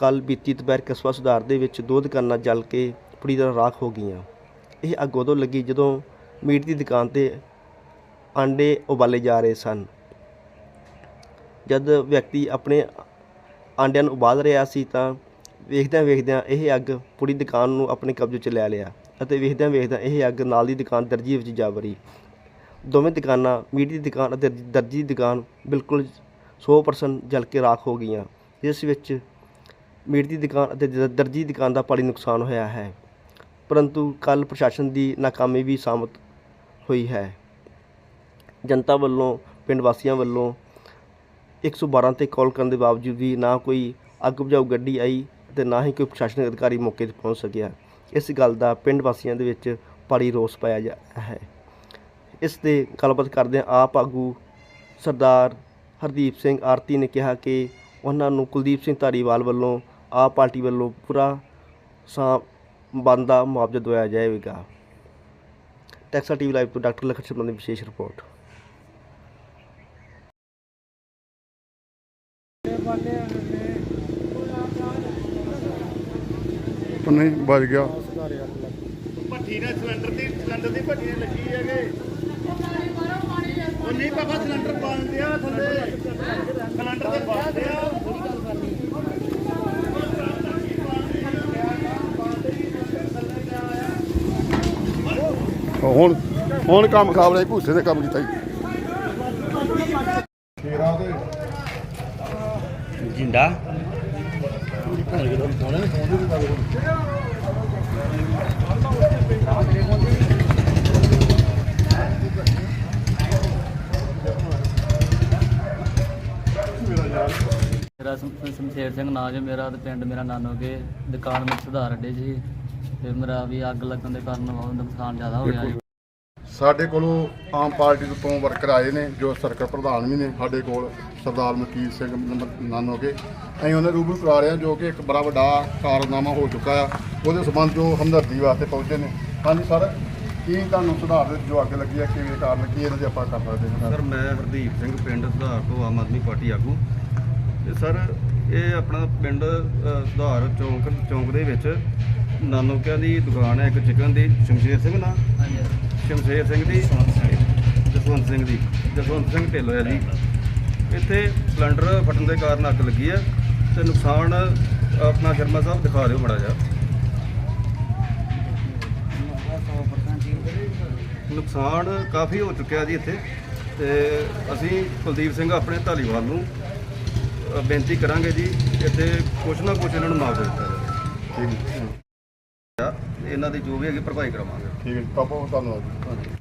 ਕੱਲ ਬੀਤੀ ਦੁਪਹਿਰ ਕਸਬਾ ਸੁਧਾਰ ਦੇ ਵਿੱਚ ਦੋ ਦੁਕਾਨਾਂ ਜਲ ਕੇ ਪੂਰੀ ਤਰ੍ਹਾਂ ਰਾਖ ਹੋ ਗਈਆਂ। ਇਹ ਅੱਗ ਉਦੋਂ ਲੱਗੀ ਜਦੋਂ ਮੀਟ ਦੀ ਦੁਕਾਨ ਤੇ ਆਂਡੇ ਉਬਾਲੇ ਜਾ ਰਹੇ ਸਨ। ਜਦ ਵਿਅਕਤੀ ਆਪਣੇ ਆਂਡਿਆਂ ਨੂੰ ਉਬਾਲ ਰਿਹਾ ਸੀ ਤਾਂ ਵੇਖਦਿਆਂ ਵੇਖਦਿਆਂ ਇਹ ਅੱਗ ਪੂਰੀ ਦੁਕਾਨ ਨੂੰ ਆਪਣੇ ਕਬਜ਼ੇ 'ਚ ਲੈ ਲਿਆ ਅਤੇ ਵੇਖਦਿਆਂ ਵੇਖਦਿਆਂ ਇਹ ਅੱਗ ਨਾਲ ਦੀ ਦੁਕਾਨ ਦਰਜੀ ਵਿੱਚ ਜਾ ਵੜੀ। ਦੋਵੇਂ ਦੁਕਾਨਾਂ ਮੀਟ ਦੀ ਦੁਕਾਨ ਅਤੇ ਦਰਜੀ ਦੀ ਦੁਕਾਨ ਬਿਲਕੁਲ 100% ਜਲ ਕੇ ਰਾਖ ਹੋ ਗਈਆਂ, ਜਿਸ ਵਿੱਚ ਮੀਟ ਦੀ ਦੁਕਾਨ ਅਤੇ ਦ- ਦਰਜੀ ਦੁਕਾਨ ਦਾ ਭਾਰੀ ਨੁਕਸਾਨ ਹੋਇਆ ਹੈ। ਪਰੰਤੂ ਕੱਲ੍ਹ ਪ੍ਰਸ਼ਾਸਨ ਦੀ ਨਾਕਾਮੀ ਵੀ ਸਾਮਤ ਹੋਈ ਹੈ। ਜਨਤਾ ਵੱਲੋਂ, ਪਿੰਡ ਵਾਸੀਆਂ ਵੱਲੋਂ 112 ਤੇ ਕਾਲ ਕਰਨ ਦੇ ਬਾਵਜੂਦ ਵੀ ਨਾ ਕੋਈ ਅੱਗ ਬੁਝਾਊ ਗੱਡੀ ਆਈ ਅਤੇ ਨਾ ਹੀ ਕੋਈ ਪ੍ਰਸ਼ਾਸਨਿਕ ਅਧਿਕਾਰੀ ਮੌਕੇ ਤੇ ਪਹੁੰਚ ਸਕਿਆ। ਇਸ ਗੱਲ ਦਾ ਪਿੰਡ ਵਾਸੀਆਂ ਦੇ ਵਿੱਚ ਭਾਰੀ ਰੋਸ ਪਾਇਆ ਜਾ ਹੈ। ਇਸ 'ਤੇ ਗੱਲਬਾਤ ਕਰਦਿਆਂ ਆਪ ਆਗੂ ਸਰਦਾਰ ਹਰਦੀਪ ਸਿੰਘ ਆਰਤੀ ਨੇ ਕਿਹਾ ਕਿ ਉਹਨਾਂ ਨੂੰ ਕੁਲਦੀਪ ਸਿੰਘ ਧਾਰੀਵਾਲ ਵੱਲੋਂ ਆਪ ਪਾਰਟੀ ਵੱਲੋਂ ਪੂਰਾ ਸਾ ਬੰਦਾ ਮੁਆਵਜ਼ਾ ਦਿਵਾਇਆ ਜਾਏਗਾ ਟੈਕਸਾ ਟੀਵੀ ਲਾਈਵ ਤੋਂ ਡਾਕਟਰ ਲਖਨ ਸ਼ਰਮਾ ਦੀ ਵਿਸ਼ੇਸ਼ ਰਿਪੋਰਟ। ਨਹੀਂ ਬਚ ਗਿਆ। ਭੱਠੀ ਨੇ ਸਿਲੰਡਰ ਦੀ ਸਿਲੰਡਰ ਦੀ ਭੱਠੀ ਨੇ ਲੱਗੀ ਹੈਗੇ। ਉਹ ਨਹੀਂ ਪਾਪਾ ਸਿਲੰਡਰ ਬੰਦ ਦਿਆ ਥੱਲੇ ਸਿਲੰਡਰ ਤੇ ਬੰਦ ਦਿਆ ਉਹ ਹੁਣ ਹੁਣ ਕੰਮ ਰਿਹਾ ਭੂਸੇ ਦੇ ਕੰਮ ਕੀਤਾ ਜੀ। ਖੀਰਾ ਤੇ। ਜਿੰਦਾ। ਮੇਰਾ ਸ਼ਮ- ਸ਼ਮਸ਼ੇਰ ਸਿੰਘ ਨਾਂ ਜੇ ਮੇਰਾ ਤੇ ਪਿੰਡ ਮੇਰਾ ਨਾਨੋਕੇ ਦੁਕਾਨ ਵਿੱਚ ਸੁਧਾਰ ਅੱਡੇ 'ਚ ਤੇ ਮੇਰਾ ਵੀ ਅੱਗ ਲੱਗਣ ਦੇ ਕਾਰਨ ਬਹੁਤ ਨੁਕਸਾਨ ਜ਼ਿਆਦਾ ਹੋ ਗਿਆ ਜੀ। ਸਾਡੇ ਕੋਲੋਂ ਆਮ ਪਾਰਟੀ ਤੋਂ ਵਰਕਰ ਆਏ ਨੇ ਜੋ ਸਰਕਲ ਪ੍ਰਧਾਨ ਵੀ ਨੇ ਸਾਡੇ ਕੋਲ ਸਰਦਾਰ ਮਕੀਰ ਸਿੰਘ ਨਾਨੋਕੇ ਅਸੀਂ ਉਹਨਾਂ ਰੂਬਰੂ ਕਰਾ ਰਹੇ ਹਾਂ ਜੋ ਕਿ ਇੱਕ ਬੜਾ ਵੱਡਾ ਕਾਰਨਾਮਾ ਹੋ ਚੁੱਕਾ ਆ। ਉਹਦੇ ਸਬੰਧ ਜੋ ਹਮਦਰਦੀ ਵਾਸਤੇ ਪਹੁੰਚੇ ਨੇ। ਹਾਂਜੀ ਸਰ ਕੀ ਤੁਹਾਨੂੰ ਸੁਧਾਰ ਦੇ ਜੋ ਅੱਗ ਲੱਗੀ ਹੈ ਕਿਵੇਂ ਕਾਰਨ ਕੀ ਇਹਨਾਂ ਦੇ ਆਪਾਂ ਕਰ ਸਕਦੇ ਹਾਂ। ਸਰ ਮੈਂ ਹਰਦੀਪ ਸਿੰਘ ਪਿੰਡ ਸੁਧਾਰ ਤੋਂ ਆਮ ਆਦਮੀ ਪਾਰਟੀ ਆਗੂ। ਤੇ ਸਰ ਇਹ ਆਪਣਾ ਪਿੰਡ ਸੁਧਾਰ ਚੌਂਕ ਚੌਂਕ ਦੇ ਵਿੱਚ ਨਾਨੋਕਿਆਂ ਦੀ ਦੁਕਾਨ ਹੈ ਇੱਕ ਚਿਕਨ ਦੀ ਸ਼ਮਸ਼ੇਰ ਸਿੰਘ ਨਾ ਹਾਂਜੀ। ਸ਼ਮਸ਼ੇਰ ਸਿੰਘ ਦੀ ਜਸਵੰਤ ਸਿੰਘ। ਦੀ ਜਸਵੰਤ ਸਿੰਘ ਢਿੱਲੋਂ ਹੈ ਜੀ। ਇੱਥੇ ਸਿਲੰਡਰ ਫਟਣ ਦੇ ਕਾਰਨ ਅੱਗ ਲੱਗੀ ਹੈ ਤੇ ਨੁਕਸਾਨ ਆਪਣਾ ਸ਼ਰਮਾ ਸਾਹਿਬ ਦਿਖਾ ਦਿਓ ਮੜਾ ਜਿਹਾ। ਨੁਕਸਾਨ ਕਾਫੀ ਹੋ ਚੁੱਕਿਆ ਜੀ ਇੱਥੇ ਤੇ ਅਸੀਂ ਕੁਲਦੀਪ ਸਿੰਘ ਆਪਣੇ ਧਾਲੀਵਾਲ ਨੂੰ ਬੇਨਤੀ ਕਰਾਂਗੇ ਜੀ ਇੱਥੇ ਕੁਛ ਨਾ ਕੁਛ ਇਹਨਾਂ ਨੂੰ ਮਾਫ ਦਿੱਤਾ ਜਾਵੇ। ਠੀਕ ਇਹਨਾਂ ਦੀ ਜੋ ਵੀ ਹੈਗੀ ਭਰਪਾਈ ਕਰਾਵਾਂਗੇ। ਠੀਕ ਹੈ ਪਾਪਾ ਧੰਨਵਾਦ ਜੀ